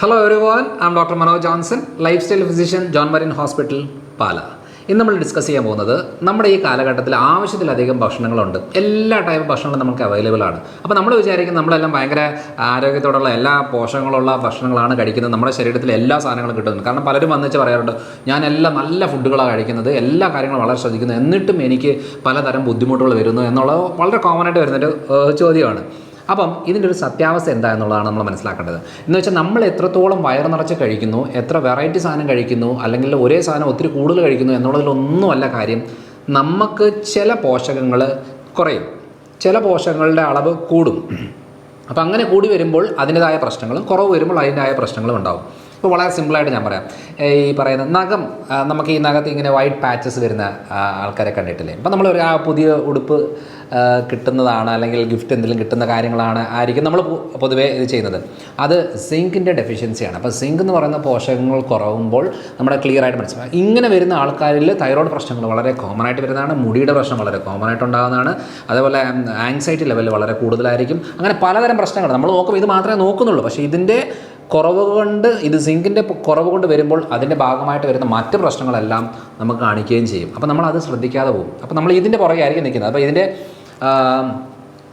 Hello every one am doctor Manoj Johnson lifestyle physician John Marin hospital Pala ഇന്ന് നമ്മൾ discuss ചെയ്യാൻ പോകുന്നത് നമ്മുടെ ഈ കാലഘട്ടത്തിൽ ആവശ്യത്തിലധികം ഭക്ഷണങ്ങളുണ്ട്. എല്ലാ ടൈപ്പ് ഭക്ഷണങ്ങളും നമുക്ക് അവൈലബിൾ ആണ്. അപ്പോൾ നമ്മൾ വിചാരിക്കും നമ്മളെല്ലാം ഭയങ്കര ആരോഗ്യത്തോടുള്ള എല്ലാ പോഷകങ്ങളുള്ള ഭക്ഷണങ്ങളാണ് കഴിക്കുന്നത്. നമ്മുടെ ശരീരത്തിൽ എല്ലാ സാധനങ്ങളും കിട്ടുന്നുണ്ട്. കാരണം പലരും വന്നിച്ച് പറയാറുണ്ട് ഞാൻ എല്ലാം നല്ല ഫുഡുകളാണ് കഴിക്കുന്നത്. എല്ലാ കാര്യങ്ങളും വളരെ ശ്രദ്ധിക്കുന്നു. എന്നിട്ടും എനിക്ക് പലതരം ബുദ്ധിമുട്ടുകൾ വരുന്നു എന്നുള്ളത് വളരെ കോമൺ ആയിട്ട് വരുന്നൊരു ചോദ്യമാണ്. അപ്പം ഇതിന്റെ ഒരു സത്യാവസ്ഥ എന്താ എന്നുള്ളതാണ് നമ്മൾ മനസ്സിലാക്കേണ്ടത്. എന്ന് വെച്ചാൽ നമ്മൾ എത്രത്തോളം വയർ നിറച്ച് കഴിക്കുന്നു എത്ര വെറൈറ്റി സാധനം കഴിക്കുന്നു അല്ലെങ്കിൽ ഒരേ സാധനം ഒത്തിരി കൂടുതൽ കഴിക്കുന്നു എന്നുള്ളതിലൊന്നുമല്ല കാര്യം. നമുക്ക് ചില പോഷകങ്ങൾ കുറയും. ചില പോഷകങ്ങളുടെ അളവ് കൂടും. അപ്പം അങ്ങനെ കൂടി വരുമ്പോൾ അതിന്റെതായ പ്രശ്നങ്ങളും കുറവ് വരുമ്പോൾ അതിന്റെതായ പ്രശ്നങ്ങളും ഉണ്ടാവും. ഇപ്പോൾ വളരെ സിമ്പിളായിട്ട് ഞാൻ പറയാം. ഈ പറയുന്ന നഖം നമുക്ക് ഈ നഖത്ത് ഇങ്ങനെ വൈറ്റ് പാച്ചസ് വരുന്ന ആൾക്കാരെ കണ്ടിട്ടില്ലേ? അപ്പം നമ്മൾ ഒരു ആ പുതിയ ഉടുപ്പ് കിട്ടുന്നതാണ് അല്ലെങ്കിൽ ഗിഫ്റ്റ് എന്തെങ്കിലും കിട്ടുന്ന കാര്യങ്ങളാണ് ആയിരിക്കും നമ്മൾ പൊതുവേ ഇത് ചെയ്യുന്നത്. അത് സിങ്കിന്റെ ഡെഫിഷ്യൻസിയാണ് അപ്പോൾ സിങ്ക് എന്ന് പറയുന്ന പോഷകങ്ങൾ കുറവുമ്പോൾ നമ്മുടെ ക്ലിയർ ആയിട്ട് മനസ്സിലാക്കാം ഇങ്ങനെ വരുന്ന ആൾക്കാരിൽ തൈറോയ്ഡ് പ്രശ്നങ്ങൾ വളരെ കോമൺ ആയിട്ട് വരുന്നതാണ് മുടിയുടെ പ്രശ്നം വളരെ കോമൺ ആയിട്ട് ഉണ്ടാകുന്നതാണ്. അതേപോലെ ആങ്സൈറ്റി ലെവൽ വളരെ കൂടുതലായിരിക്കും. അങ്ങനെ പലതരം പ്രശ്നങ്ങൾ നമ്മൾ നോക്കും ഇത് മാത്രമേ നോക്കുന്നുള്ളൂ. പക്ഷേ ഇതിന്റെ കുറവ് കൊണ്ട് ഇത് സിങ്കിന്റെ കുറവ് കൊണ്ട് വരുമ്പോൾ അതിന്റെ ഭാഗമായിട്ട് വരുന്ന മറ്റ് പ്രശ്നങ്ങളെല്ലാം നമുക്ക് കാണിക്കുകയും ചെയ്യും. അപ്പോൾ നമ്മൾ അത് ശ്രദ്ധിക്കാതെ പോകും. അപ്പോൾ നമ്മൾ ഇതിന്റെ പുറകെ ആയിരിക്കും നിൽക്കുന്നത് അപ്പോൾ ഇതിന്റെ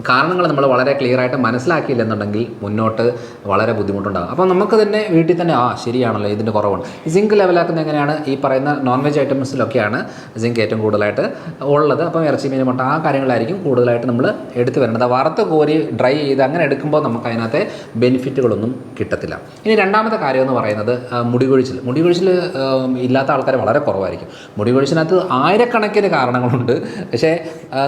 കാരണങ്ങൾ നമ്മൾ വളരെ ക്ലിയർ ആയിട്ട് മനസ്സിലാക്കിയില്ലെന്നുണ്ടെങ്കിൽ മുന്നോട്ട് വളരെ ബുദ്ധിമുട്ടുണ്ടാകും. അപ്പോൾ നമുക്ക് തന്നെ വീട്ടിൽ തന്നെ ആ ശരിയാണല്ലോ ഇതിന്റെ കുറവുണ്ട് സിങ്ക് ലെവലാക്കുന്ന എങ്ങനെയാണ്? ഈ പറയുന്ന നോൺ വെജ് ഐറ്റംസിലൊക്കെയാണ് സിങ്ക് ഏറ്റവും കൂടുതലായിട്ട് ഉള്ളത്. അപ്പം ഇറച്ചി മീൻ മുട്ട ആ കാര്യങ്ങളായിരിക്കും കൂടുതലായിട്ട് നമ്മൾ എടുത്തു വരേണ്ടത്. വറുത്ത് കോരി ഡ്രൈ ചെയ്ത് അങ്ങനെ എടുക്കുമ്പോൾ നമുക്ക് അതിനകത്തെ ബെനിഫിറ്റുകളൊന്നും കിട്ടത്തില്ല. ഇനി രണ്ടാമത്തെ കാര്യം എന്ന് പറയുന്നത് മുടികൊഴിച്ചിൽ മുടികൊഴിച്ചിൽ മുടി കൊഴിച്ചിൽ ഇല്ലാത്ത ആൾക്കാർ വളരെ കുറവായിരിക്കും. മുടികൊഴിച്ചിനകത്ത് ആയിരക്കണക്കിന് കാരണങ്ങളുണ്ട്. പക്ഷേ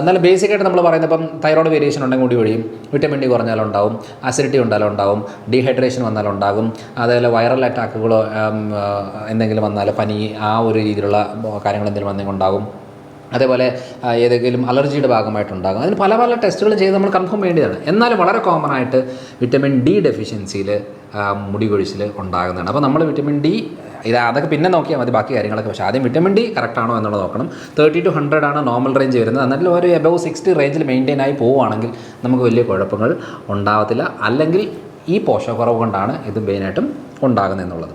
നല്ല ബേസിക് ആയിട്ട് നമ്മൾ പറയുന്നത് ഇപ്പം തൈറോയ്ഡ് വേരിയേഷൻ ഉണ്ടെങ്കിൽ കൂടി ഒഴിയും വിറ്റമിൻ ഡി കുറഞ്ഞാലുണ്ടാവും അസിഡിറ്റി ഉണ്ടാലുണ്ടാവും ഡീഹൈഡ്രേഷൻ വന്നാലുണ്ടാകും അതേപോലെ വൈറൽ അറ്റാക്കുകളോ എന്തെങ്കിലും വന്നാൽ പനി ആ ഒരു രീതിയിലുള്ള കാര്യങ്ങൾ എന്തെങ്കിലും വന്നെങ്കിൽ ഉണ്ടാകും. അതേപോലെ ഏതെങ്കിലും അലർജിയുടെ ഭാഗമായിട്ടുണ്ടാകും. അതിന് പല പല ടെസ്റ്റുകൾ ചെയ്ത് നമ്മൾ കൺഫേം വേണ്ടിയതാണ് എന്നാലും വളരെ കോമൺ ആയിട്ട് വിറ്റമിൻ ഡി ഡെഫിഷ്യൻസിയിൽ മുടി കൊഴിച്ചിൽ ഉണ്ടാകുന്നതാണ്. അപ്പോൾ നമ്മൾ വിറ്റമിൻ ഡി ഇത് അതൊക്കെ പിന്നെ നോക്കിയാൽ മതി ബാക്കി കാര്യങ്ങളൊക്കെ. പക്ഷേ ആദ്യം വിറ്റമിൻ ഡി കറക്റ്റ് ആണോ എന്നുള്ളത് നോക്കണം. തേർട്ടി ടു ഹൺഡ്രഡ് ആണ് നോർമൽ റേഞ്ച് വരുന്നത്. എന്നാലും ഒരു എബവ് സിക്സ്റ്റി റേഞ്ചിൽ മെയിന്റെയിൻ ആയി പോവുകയാണെങ്കിൽ നമുക്ക് വലിയ കുഴപ്പങ്ങൾ ഉണ്ടാകത്തില്ല അല്ലെങ്കിൽ ഈ പോഷകക്കുറവ് കൊണ്ടാണ് ഇത് മെയിനായിട്ടും ഉണ്ടാകുന്നത് എന്നുള്ളത്.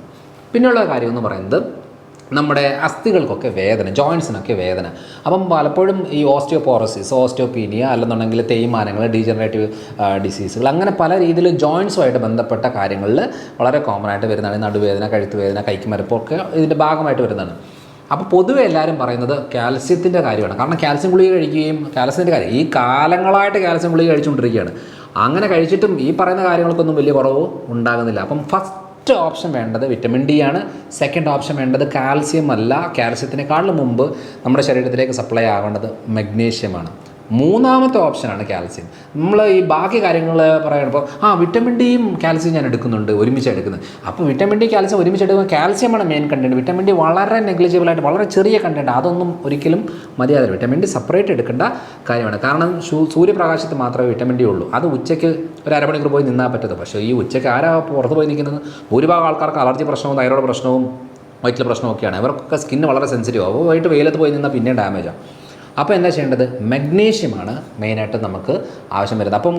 പിന്നെയുള്ള കാര്യം എന്ന് പറയുന്നത് നമ്മുടെ അസ്ഥികൾക്കൊക്കെ വേദന ജോയിൻസിനൊക്കെ വേദന. അപ്പം പലപ്പോഴും ഈ ഓസ്റ്റിയോപോറസിസ് ഓസ്റ്റിയോപീനിയ അല്ലെന്നുണ്ടെങ്കിൽ തേയ്മാനങ്ങൾ ഡീജനറേറ്റീവ് ഡിസീസുകൾ അങ്ങനെ പല രീതിയിൽ ജോയിൻസുമായിട്ട് ബന്ധപ്പെട്ട കാര്യങ്ങളിൽ വളരെ കോമൺ ആയിട്ട് വരുന്നതാണ്. നടുവേദന കഴുത്ത് വേദന കൈക്ക് മരപ്പൊക്കെ ഇതിന്റെ ഭാഗമായിട്ട് വരുന്നതാണ്. അപ്പോൾ പൊതുവെ എല്ലാവരും പറയുന്നത് കാൽസ്യത്തിന്റെ കാര്യമാണ്. കാരണം കാൽസ്യം ഗുളിക കഴിക്കുകയും കാൽസ്യത്തിന്റെ കാര്യം ഈ കാലങ്ങളായിട്ട് കാൽസ്യം ഗുളിക കഴിച്ചുകൊണ്ടിരിക്കുകയാണ്. അങ്ങനെ കഴിച്ചിട്ടും ഈ പറയുന്ന കാര്യങ്ങൾക്കൊന്നും വലിയ കുറവ് ഉണ്ടാകുന്നില്ല. അപ്പം ഫസ്റ്റ് ഫസ്റ്റ് ഓപ്ഷൻ വേണ്ടത് വിറ്റമിൻ ഡി ആണ്. സെക്കൻഡ് ഓപ്ഷൻ വേണ്ടത് കാൽസ്യം അല്ല. കാൽസ്യത്തിനേക്കാളും മുമ്പ് നമ്മുടെ ശരീരത്തിലേക്ക് സപ്ലൈ ആവേണ്ടത് മഗ്നീഷ്യമാണ് മൂന്നാമത്തെ ഓപ്ഷനാണ് കാൽസ്യം. നമ്മൾ ഈ ബാക്കി കാര്യങ്ങൾ പറയുമ്പോൾ ആ വിറ്റമിൻ ഡിയും കാൽസ്യം ഞാൻ എടുക്കുന്നുണ്ട് ഒരുമിച്ച് എടുക്കുന്നത്. അപ്പോൾ വിറ്റമിൻ ഡി കാൽസ്യം ഒരുമിച്ച് എടുക്കുമ്പോൾ കാൽസ്യമാണ് മെയിൻ കണ്ടന്റ് വിറ്റമിൻ ഡി വളരെ നെഗ്ലിജിബിളായിട്ട് വളരെ ചെറിയ കണ്ടന്റ് അതൊന്നും ഒരിക്കലും മതിയാതെ വിറ്റമിൻ ഡി സെപ്പറേറ്റ് എടുക്കേണ്ട കാര്യമാണ്. കാരണം സൂര്യപ്രകാശത്ത് മാത്രമേ വിറ്റമിൻ ഡി ഉള്ളൂ. അത് ഉച്ചയ്ക്ക് ഒരു അരമണിക്കൂർ പോയി നിന്നാൽ പറ്റത്തുള്ളൂ. പക്ഷേ ഈ ഉച്ചയ്ക്ക് ആരാ പുറത്ത് പോയി നിൽക്കുന്നത്? ഭൂരിഭാഗം ആൾക്കാർക്ക് അലർജി പ്രശ്നവും തൈറോയ്ഡ് പ്രശ്നവും വയറ്റിലെ പ്രശ്നമൊക്കെയാണ് ഇവർക്കൊക്കെ സ്കിന്ന് വളരെ സെൻസിറ്റീവ് അപ്പോൾ വൈകിട്ട് വെയിലത്ത് പോയി നിന്നാൽ പിന്നെ ഡാമേജാണ് അപ്പോൾ എന്താ ചെയ്യേണ്ടത്? മഗ്നീഷ്യമാണ് മെയിനായിട്ട് നമുക്ക് ആവശ്യം വരുന്നത്. അപ്പം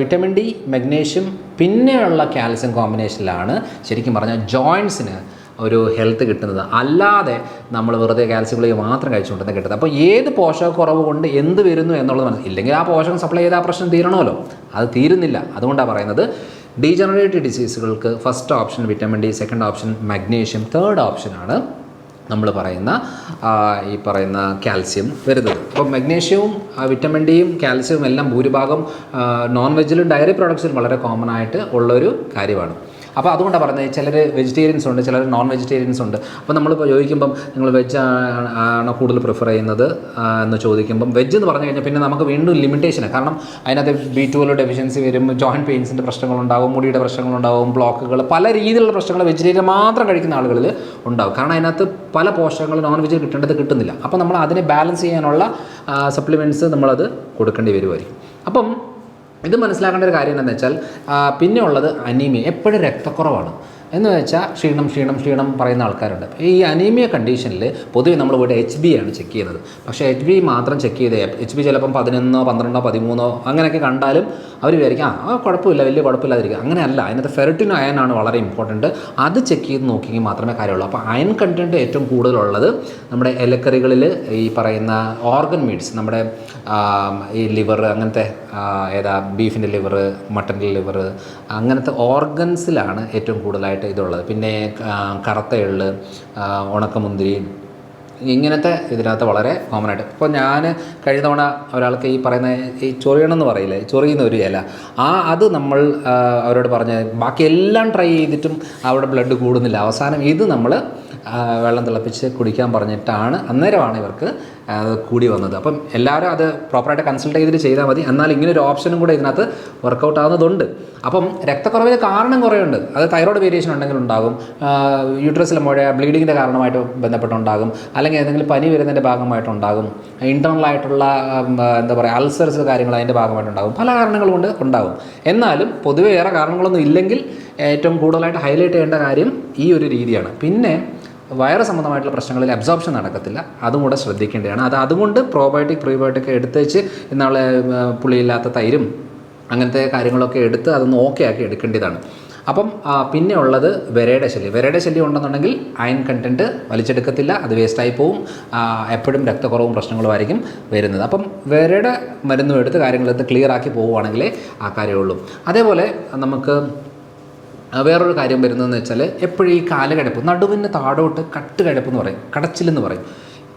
വിറ്റമിൻ ഡി മഗ്നീഷ്യം പിന്നെയുള്ള കാൽസ്യം കോമ്പിനേഷനിലാണ് ശരിക്കും പറഞ്ഞാൽ ജോയിൻസിന് ഒരു ഹെൽത്ത് കിട്ടുന്നത്. അല്ലാതെ നമ്മൾ വെറുതെ കാൽസ്യം ഗുളിക മാത്രം കഴിച്ചുകൊണ്ടെന്ന് കിട്ടുന്നത്. അപ്പോൾ ഏത് പോഷകക്കുറവ് കൊണ്ട് എന്ത് വരുന്നു എന്നുള്ളത് മനസ്സിൽ ഇല്ലെങ്കിൽ ആ പോഷകം സപ്ലൈ ചെയ്ത ആ പ്രശ്നം തീരണമല്ലോ. അത് തീരുന്നില്ല. അതുകൊണ്ടാണ് പറയുന്നത്. Degenerative ഡിസീസുകൾക്ക് first option vitamin D second option magnesium third ഓപ്ഷനാണ് നമ്മൾ പറയുന്ന ഈ പറയുന്ന കാൽസ്യം വരുന്നത്. അപ്പോൾ മഗ്നീഷ്യവും വിറ്റമിൻ ഡിയും കാൽസ്യവും എല്ലാം ഭൂരിഭാഗം നോൺ വെജിലും ഡയറി പ്രോഡക്ട്സിലും വളരെ കോമൺ ആയിട്ട് ഉള്ളൊരു കാര്യമാണ്. അപ്പോൾ അതുകൊണ്ടാണ് പറയുന്നത് ചിലർ വെജിറ്റേറിയൻസ് ഉണ്ട് ചിലർ നോൺ വെജിറ്റേറിയൻസ് ഉണ്ട്. അപ്പോൾ നമ്മളിപ്പോൾ ചോദിക്കുമ്പം നിങ്ങൾ വെജ് ആണോ കൂടുതൽ പ്രിഫർ ചെയ്യുന്നത്? എന്ന് ചോദിക്കുമ്പം വെജ് എന്ന് പറഞ്ഞു കഴിഞ്ഞാൽ പിന്നെ നമുക്ക് വീണ്ടും ലിമിറ്റേഷനാണ് കാരണം അതിനകത്ത് ബി ടുവലോ ഡെഫിഷ്യൻസി വരും ജോയിന്റ് പെയിൻസിന്റെ പ്രശ്നങ്ങളുണ്ടാവും മുടിയുടെ പ്രശ്നങ്ങളുണ്ടാവും ബ്ലോക്കുകൾ പല രീതിയിലുള്ള പ്രശ്നങ്ങൾ വെജിറ്റേറിയൻ മാത്രം കഴിക്കുന്ന ആളുകളിൽ ഉണ്ടാവും. കാരണം അതിനകത്ത് പല പോഷകങ്ങൾ നോൺ വെജ് കിട്ടേണ്ടത് കിട്ടുന്നില്ല. അപ്പോൾ നമ്മൾ അതിനെ ബാലൻസ് ചെയ്യാനുള്ള സപ്ലിമെന്റ്സ് നമ്മളത് കൊടുക്കേണ്ടി വരുമായിരിക്കും അപ്പം ഇത് മനസ്സിലാക്കേണ്ട ഒരു കാര്യം എന്താണെന്ന് വെച്ചാൽ പിന്നെയുള്ളത് അനീമിയ. എപ്പോഴും രക്തക്കുറവാണ്. എന്ന് വെച്ചാൽ ക്ഷീണം ക്ഷീണം ക്ഷീണം പറയുന്ന ആൾക്കാരുണ്ട്. ഈ അനീമിയ കണ്ടീഷനിൽ പൊതുവെ നമ്മൾ ഇവിടെ എച്ച് ബി ആണ് ചെക്ക് ചെയ്യുന്നത്. പക്ഷേ എച്ച് ബി മാത്രം ചെക്ക് ചെയ്ത് എച്ച് ബി ചിലപ്പം പതിനൊന്നോ പന്ത്രണ്ടോ പതിമൂന്നോ അങ്ങനെയൊക്കെ കണ്ടാലും അവർ വിചാരിക്കും ആ കുഴപ്പമില്ല വലിയ കുഴപ്പമില്ലാതിരിക്കുക. അങ്ങനെയല്ല. അതിനകത്ത് ഫെറിറ്റിൻ അയനാണ് വളരെ ഇമ്പോർട്ടന്റ് അത് ചെക്ക് ചെയ്ത് നോക്കിയെങ്കിൽ മാത്രമേ കാര്യമുള്ളൂ. അപ്പോൾ അയൺ കണ്ടന്റ് ഏറ്റവും കൂടുതലുള്ളത് നമ്മുടെ ഇലക്കറികളിൽ ഈ പറയുന്ന ഓർഗൻ മീറ്റ്സ് നമ്മുടെ ഈ ലിവർ അങ്ങനത്തെ ഏതാ ബീഫിന്റെ ലിവർ മട്ടന്റെ ലിവർ അങ്ങനത്തെ ഓർഗൻസിലാണ് ഏറ്റവും കൂടുതലായിട്ട് ഇതുള്ളത്. പിന്നെ കറുത്ത എള്ള് ഉണക്കമുന്തിരി ഇങ്ങനത്തെ ഇതിനകത്ത് വളരെ കോമൺ ആയിട്ട്. ഇപ്പോൾ ഞാൻ കഴിഞ്ഞ തവണ ഒരാൾക്ക് ഈ പറയുന്ന ഈ ചൊറിയണമെന്ന് പറയില്ലേ? ചൊറിയുന്ന ഒരു ഇല. ആ അത് നമ്മൾ അവരോട് പറഞ്ഞ് ബാക്കി എല്ലാം ട്രൈ ചെയ്തിട്ടും അവിടെ ബ്ലഡ് കൂടുന്നില്ല. അവസാനം ഇത് നമ്മൾ വെള്ളം തിളപ്പിച്ച് കുടിക്കാൻ പറഞ്ഞിട്ടാണ്. അന്നേരമാണ് ഇവർക്ക് കൂടി വന്നത്. അപ്പം എല്ലാവരും അത് പ്രോപ്പറായിട്ട് കൺസൾട്ട് ചെയ്തിട്ട് ചെയ്താൽ മതി. എന്നാൽ ഇങ്ങനെ ഒരു ഓപ്ഷനും കൂടെ ഇതിനകത്ത് വർക്കൗട്ട് ആവുന്നതുണ്ട്. അപ്പം രക്തക്കുറവിന് കാരണം കുറേയുണ്ട്. അത് തൈറോയ്ഡ് വേരിയേഷൻ ഉണ്ടെങ്കിൽ ഉണ്ടാകും. യൂട്രസിലെ മുഴ ബ്ലീഡിങ്ങിന്റെ കാരണമായിട്ട് ബന്ധപ്പെട്ടുണ്ടാകും. അല്ലെങ്കിൽ ഏതെങ്കിലും പനി വരുന്നതിന്റെ ഭാഗമായിട്ടുണ്ടാകും ഇന്റേർണൽ ആയിട്ടുള്ള എന്താ പറയുക അൾസേഴ്സ് കാര്യങ്ങൾ അതിന്റെ ഭാഗമായിട്ടുണ്ടാകും പല കാരണങ്ങൾ കൊണ്ട് ഉണ്ടാകും. എന്നാലും പൊതുവേ ഏറെ കാരണങ്ങളൊന്നും ഇല്ലെങ്കിൽ ഏറ്റവും കൂടുതലായിട്ട് ഹൈലൈറ്റ് ചെയ്യേണ്ട കാര്യം ഈ ഒരു രീതിയാണ്. പിന്നെ വയറ് സംബന്ധമായിട്ടുള്ള പ്രശ്നങ്ങളിൽ അബ്സോർപ്ഷൻ നടക്കത്തില്ല. അതും കൂടെ ശ്രദ്ധിക്കേണ്ടതാണ്. അത് അതുകൊണ്ട് പ്രോബയോട്ടിക് പ്രീബയോട്ടിക് എടുത്തേച്ച് ഇന്നാളെ പുളിയില്ലാത്ത തൈരും അങ്ങനത്തെ കാര്യങ്ങളൊക്കെ എടുത്ത് അതൊന്ന് ഓക്കെ ആക്കി എടുക്കേണ്ടതാണ്. അപ്പം പിന്നെ ഉള്ളത് വെരയുടെ ശല്യം. വെരയുടെ ശല്യം ഉണ്ടെന്നുണ്ടെങ്കിൽ അയൺ കണ്ടന്റ് വലിച്ചെടുക്കത്തില്ല. അത് വേസ്റ്റായി പോവും. എപ്പോഴും രക്തക്കുറവും പ്രശ്നങ്ങളും ആയിരിക്കും വരുന്നത്. അപ്പം വെരയുടെ മരുന്നും എടുത്ത് കാര്യങ്ങളെടുത്ത് ക്ലിയർ ആക്കി പോവുകയാണെങ്കിലേ ആ കാര്യമുള്ളൂ. അതേപോലെ നമുക്ക് വേറൊരു കാര്യം വരുന്നതെന്ന് വെച്ചാൽ എപ്പോഴും ഈ കാലുകടപ്പ് നടുവിന് താടോട്ട് കട്ട് കടപ്പ് എന്ന് പറയും കടച്ചിലെന്ന് പറയും.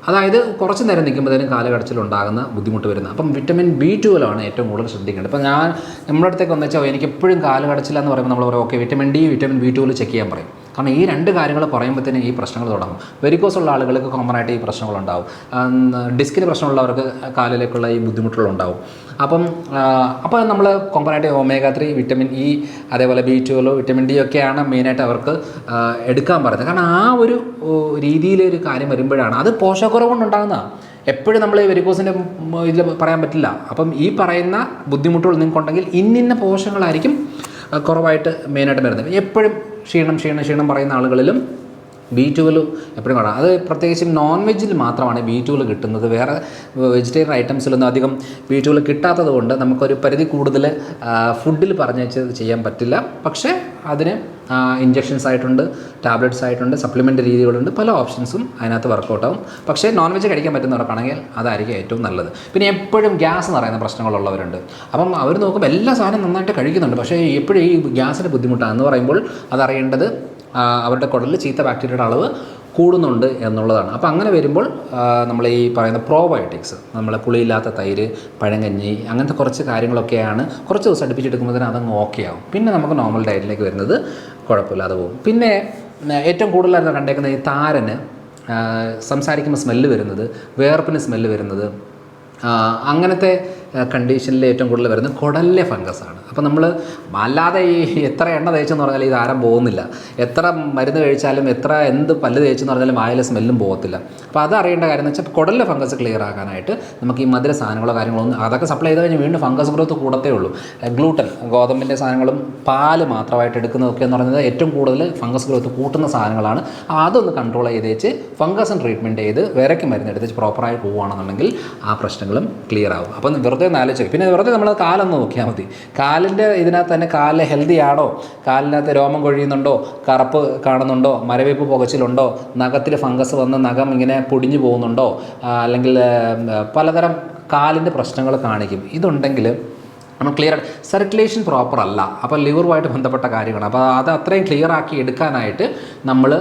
അതായത് കുറച്ച് നേരം നിൽക്കുമ്പോഴത്തേനും കാലുകടച്ചിലുണ്ടാകുന്ന ബുദ്ധിമുട്ട് വരുന്നത് അപ്പം വിറ്റമിൻ ബി ട്വൽവാണ് ഏറ്റവും കൂടുതൽ ശ്രദ്ധിക്കേണ്ടത്. അപ്പം ഞാൻ നമ്മുടെ അടുത്തേക്ക് വന്നു വെച്ചാൽ എനിക്ക് എപ്പോഴും കാൽ എന്ന് പറയുമ്പോൾ നമ്മൾ പറയും okay vitamin D vitamin B twelve check ചെയ്യാൻ പറയും. കാരണം ഈ രണ്ട് കാര്യങ്ങൾ പറയുമ്പോഴത്തേനും ഈ പ്രശ്നങ്ങൾ തുടങ്ങും. വെരിക്കോസ് ഉള്ള ആളുകൾക്ക് കോമൺ ആയിട്ട് ഈ പ്രശ്നങ്ങളുണ്ടാവും. ഡിസ്കിന് പ്രശ്നമുള്ളവർക്ക് കാലിലേക്കുള്ള ഈ ബുദ്ധിമുട്ടുകളുണ്ടാവും. അപ്പം അപ്പോൾ നമ്മൾ കോമൺ ആയിട്ട് ഒമേഗ ത്രീ വിറ്റമിൻ ഇ അതേപോലെ ബി ട്വൽവ് വിറ്റമിൻ ഡി ഒക്കെയാണ് മെയിനായിട്ട് അവർക്ക് എടുക്കാൻ പറയുന്നത്. കാരണം ആ ഒരു രീതിയിലൊരു കാര്യം വരുമ്പോഴാണ് അത് പോഷകക്കുറവ് എപ്പോഴും നമ്മൾ ഈ വെരിക്കോസിന്റെ ഇതിൽ പറയാൻ പറ്റില്ല. അപ്പം ഈ പറയുന്ന ബുദ്ധിമുട്ടുകൾ നിങ്ങൾക്കുണ്ടെങ്കിൽ ഇന്നിന്ന പോഷകങ്ങളായിരിക്കും കുറവായിട്ട് മെയിനായിട്ട് വരുന്നത്. എപ്പോഴും ക്ഷീണം ക്ഷീണം ക്ഷീണം പറയുന്ന ആളുകളിലും ബി ട്വൽവ് എപ്പോഴും കാണാം. അത് പ്രത്യേകിച്ചും നോൺ വെജിൽ മാത്രമാണ് ബി ട്വൽവ് കിട്ടുന്നത്. വേറെ വെജിറ്റേറിയൻ ഐറ്റംസിലൊന്നും അധികം ബി ട്വൽവ് കിട്ടാത്തത് കൊണ്ട് നമുക്കൊരു പരിധി കൂടുതൽ ഫുഡിൽ പറഞ്ഞു ചെയ്യാൻ പറ്റില്ല. പക്ഷേ അതിന് ഇഞ്ചക്ഷൻസ് ആയിട്ടുണ്ട് ടാബ്ലറ്റ്സ് ആയിട്ടുണ്ട് സപ്ലിമെന്റ് രീതികളുണ്ട്. പല ഓപ്ഷൻസും അതിനകത്ത് വർക്കൗട്ട് ആവും. പക്ഷേ നോൺ വെജ് കഴിക്കാൻ പറ്റുന്നവർക്കാണെങ്കിൽ അതായിരിക്കും ഏറ്റവും നല്ലത്. പിന്നെ എപ്പോഴും ഗ്യാസ് എന്ന് പറയുന്ന പ്രശ്നങ്ങളുള്ളവരുണ്ട്. അപ്പം അവർ നോക്കുമ്പോൾ എല്ലാ സാധനവും നന്നായിട്ട് കഴിക്കുന്നുണ്ട്. പക്ഷേ എപ്പോഴും ഈ ഗ്യാസിന്റെ ബുദ്ധിമുട്ടാണെന്ന് പറയുമ്പോൾ അതറിയേണ്ടത് അവരുടെ കുടലിൽ ചീത്ത ബാക്ടീരിയയുടെ അളവ് കൂടുന്നുണ്ട് എന്നുള്ളതാണ്. അപ്പോൾ അങ്ങനെ വരുമ്പോൾ നമ്മൾ ഈ പറയുന്ന പ്രോബയോട്ടിക്സ് നമ്മൾ പുളിയില്ലാത്ത തൈര് പഴങ്കഞ്ഞി അങ്ങനത്തെ കുറച്ച് കാര്യങ്ങളൊക്കെയാണ് കുറച്ച് ദിവസം അടുപ്പിച്ചെടുക്കുമ്പോഴത്തേന് അതങ്ങ് ഓക്കെ ആവും. പിന്നെ നമുക്ക് നോർമൽ ഡയറ്റിലേക്ക് വരുന്നത് കുഴപ്പമില്ലാതെ പോകും പിന്നെ ഏറ്റവും കൂടുതലായിരുന്നു കണ്ടേക്കുന്നത് ഈ താരന് സംസാരിക്കുമ്പോൾ സ്മെല്ല് വരുന്നത് വേർപ്പിന് സ്മെല്ല് വരുന്നത് അങ്ങനത്തെ കണ്ടീഷനിൽ ഏറ്റവും കൂടുതൽ വരുന്നത് കുടലിലെ ഫംഗസാണ് അപ്പോൾ നമ്മൾ അല്ലാതെ ഈ എത്ര എണ്ണ തേച്ചെന്ന് പറഞ്ഞാൽ ഇത് ആരും പോകുന്നില്ല എത്ര മരുന്ന് കഴിച്ചാലും എത്ര എന്ത് പല്ല് തേച്ചെന്ന് പറഞ്ഞാലും വായിലെ സ്മെല്ലും പോകത്തില്ല അപ്പോൾ അത് അറിയേണ്ട കാര്യം എന്ന് വെച്ചാൽ കുടലിലെ ഫംഗസ് ക്ലിയർ ആക്കാനായിട്ട് നമുക്ക് ഈ മധുര സാധനങ്ങളോ കാര്യങ്ങളോ ഒന്നും അതൊക്കെ സപ്ലൈ ചെയ്ത് കഴിഞ്ഞാൽ വീണ്ടും ഫംഗസ് ഗ്രോത്ത് കൂടത്തേ ഉള്ളൂ. ഗ്ലൂട്ടൻ ഗോതമ്പിന്റെ സാധനങ്ങളും പാൽ മാത്രമായിട്ട് എടുക്കുന്നതൊക്കെ എന്ന് പറയുന്നത് ഏറ്റവും കൂടുതൽ ഫംഗസ് ഗ്രോത്ത് കൂട്ടുന്ന സാധനങ്ങളാണ്. അതൊന്ന് കൺട്രോൾ ചെയ്തേച്ച് ഫംഗസും ട്രീറ്റ്മെന്റ് ചെയ്ത് വിരയ്ക്ക് മരുന്ന് എടുത്ത് പ്രോപ്പറായി പോവുകയാണെന്നുണ്ടെങ്കിൽ ആ പ്രശ്നങ്ങളും ക്ലിയർ ആവും. അപ്പം വെറുതെ ഒന്ന് ആലോചിച്ച് പിന്നെ വെറുതെ നമ്മൾ കാലൊന്ന് നോക്കിയാൽ മതി. കാലിന്റെ ഇതിനകത്ത് തന്നെ കാലിൽ ഹെൽത്തി ആണോ? കാലിനകത്ത് രോമം കൊഴിയുന്നുണ്ടോ? കറുപ്പ് കാണുന്നുണ്ടോ? മരവിപ്പ് പുകച്ചിലുണ്ടോ? നഖത്തിൽ ഫംഗസ് വന്ന് നഖം ഇങ്ങനെ പൊടിഞ്ഞു പോകുന്നുണ്ടോ? അല്ലെങ്കിൽ പലതരം കാലിന്റെ പ്രശ്നങ്ങൾ കാണിക്കും. ഇതുണ്ടെങ്കിൽ നമ്മൾ ക്ലിയർ സർക്കുലേഷൻ പ്രോപ്പർ അല്ല. അപ്പോൾ ലിവറുമായിട്ട് ബന്ധപ്പെട്ട കാര്യമാണ് അപ്പോൾ അത് അത്രയും ക്ലിയർ ആക്കി എടുക്കാനായിട്ട് നമ്മൾ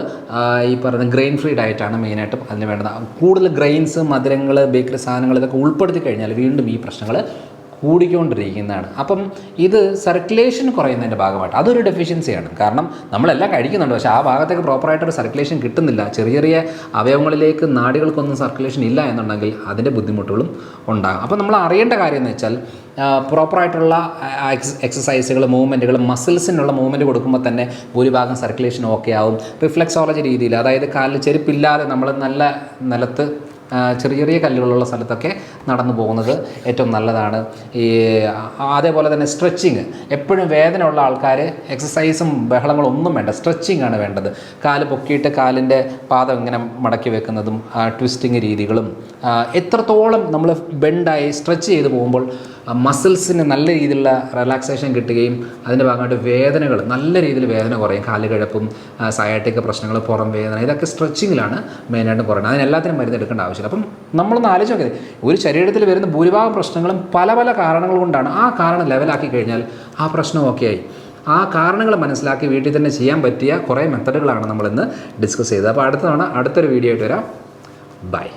ഈ പറയുന്ന ഗ്രെയിൻ ഫ്രീ ഡയറ്റാണ് മെയിനായിട്ടും അതിന് വേണ്ടത്. കൂടുതൽ ഗ്രെയിൻസ് മധുരങ്ങൾ ബേക്കറി സാധനങ്ങൾ ഇതൊക്കെ ഉൾപ്പെടുത്തി കഴിഞ്ഞാൽ വീണ്ടും ഈ പ്രശ്നങ്ങൾ കൂടിക്കൊണ്ടിരിക്കുന്നതാണ്. അപ്പം ഇത് സർക്കുലേഷൻ കുറയുന്നതിന്റെ ഭാഗമായിട്ട് അതൊരു ഡെഫിഷ്യൻസിയാണ് കാരണം നമ്മളെല്ലാം കഴിക്കുന്നുണ്ട്. പക്ഷേ ആ ഭാഗത്തേക്ക് പ്രോപ്പറായിട്ടൊരു സർക്കുലേഷൻ കിട്ടുന്നില്ല. ചെറിയ ചെറിയ അവയവങ്ങളിലേക്ക് നാടികൾക്കൊന്നും സർക്കുലേഷൻ ഇല്ല എന്നുണ്ടെങ്കിൽ അതിന്റെ ബുദ്ധിമുട്ടുകളും ഉണ്ടാകും. അപ്പോൾ നമ്മൾ അറിയേണ്ട കാര്യം എന്ന് വെച്ചാൽ പ്രോപ്പറായിട്ടുള്ള എക്സസൈസുകൾ മൂവ്മെന്റുകൾ മസിൽസിനുള്ള മൂവ്മെന്റ് കൊടുക്കുമ്പോൾ തന്നെ ഭൂരിഭാഗം സർക്കുലേഷൻ ഓക്കെ ആവും. റിഫ്ലെക്സോളജി രീതിയിൽ അതായത് കാലിൽ ചെരുപ്പില്ലാതെ നമ്മൾ നല്ല നിലത്ത് ചെറിയ ചെറിയ കല്ലുകളുള്ള സ്ഥലത്തൊക്കെ നടന്നു പോകുന്നത് ഏറ്റവും നല്ലതാണ്. ഈ അതേപോലെ തന്നെ സ്ട്രെച്ചിങ് എപ്പോഴും വേദന ഉള്ള ആൾക്കാർ എക്സസൈസും ബഹളങ്ങളും ഒന്നും വേണ്ട. സ്ട്രെച്ചിങ് ആണ് വേണ്ടത്. കാൽ പൊക്കിയിട്ട് കാലിന്റെ പാദം ഇങ്ങനെ മടക്കി വെക്കുന്നതും ട്വിസ്റ്റിങ് രീതികളും എത്രത്തോളം നമ്മൾ ബെൻഡായി സ്ട്രെച്ച് ചെയ്ത് പോകുമ്പോൾ മസിൽസിന് നല്ല രീതിയിലുള്ള റിലാക്സേഷൻ കിട്ടുകയും അതിന്റെ ഭാഗമായിട്ട് വേദനകൾ നല്ല രീതിയിൽ വേദന കുറയും. കാലുകിഴപ്പും സയാറ്റിക് പ്രശ്നങ്ങൾ പുറം വേദന ഇതൊക്കെ സ്ട്രെച്ചിങ്ങിലാണ് മെയിനായിട്ട് കുറയുന്നത്. അതിനെല്ലാത്തിനും മരുന്ന് എടുക്കേണ്ട ആവശ്യമില്ല. അപ്പം നമ്മളൊന്ന് ആലോചിച്ച് നോക്കിയത് ഒരു ശരീരത്തിൽ വരുന്ന ഭൂരിഭാഗം പ്രശ്നങ്ങളും പല പല കാരണങ്ങൾ കൊണ്ടാണ്. ആ കാരണം ലെവലാക്കി കഴിഞ്ഞാൽ ആ പ്രശ്നം ഓക്കെ ആയി. ആ കാരണങ്ങൾ മനസ്സിലാക്കി വീട്ടിൽ തന്നെ ചെയ്യാൻ പറ്റിയ കുറേ മെത്തഡുകളാണ് നമ്മളിന്ന് ഡിസ്കസ് ചെയ്തത്. അപ്പോൾ അടുത്ത തവണ അടുത്തൊരു വീഡിയോ ആയിട്ട് വരാം. ബൈ